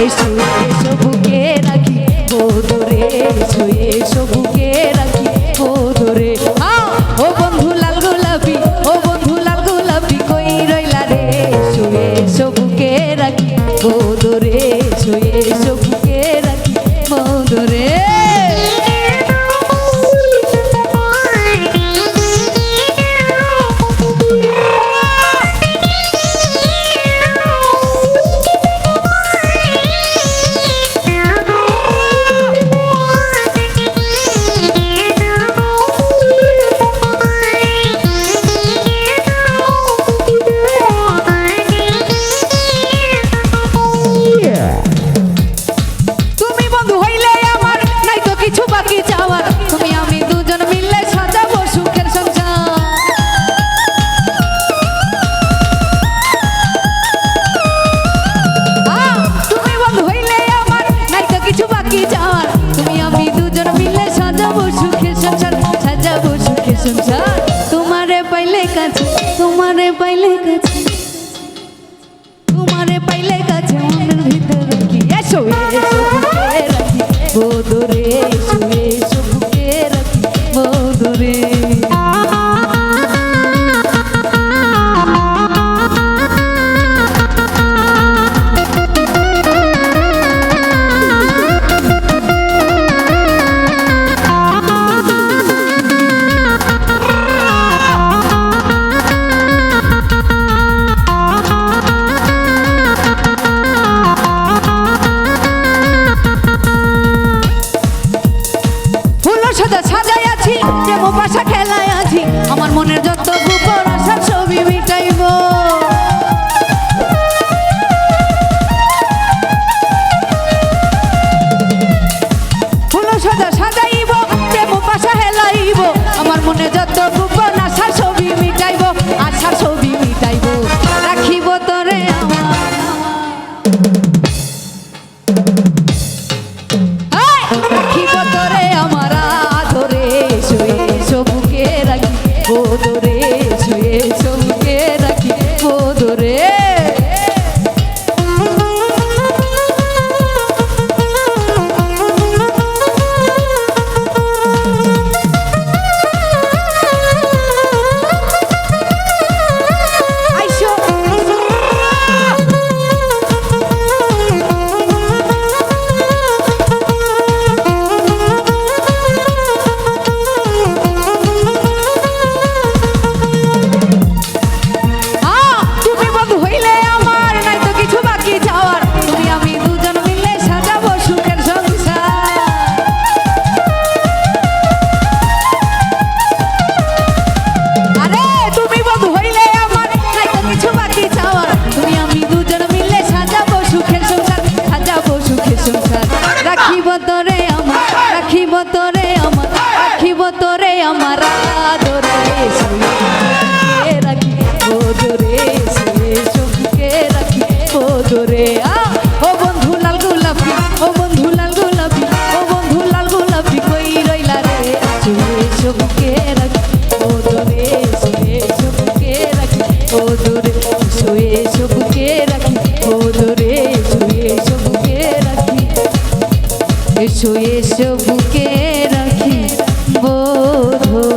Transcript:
এসো এসো বুকে রাখি বধুরে এসো পাইলে কাছে তোমারে পাইলে কাছে তোমারে পাইলে কাছে মনের ভিতরে কি এসো গুলো সাজা সাজাই আছি প্রেম পাশা খেলায় আছি। আমার মনের যত গোপন আশা ছবি মিটাইব। সাজাইব প্রেম পাশা হেলাইব। আমার মনে যত রে ছুঁয়েছো। দূরে শুয়ে সবুকে রাখি ও দূরে শুয়ে সবুকে রাখি। শুয়ে সবুকে রাখি বোধ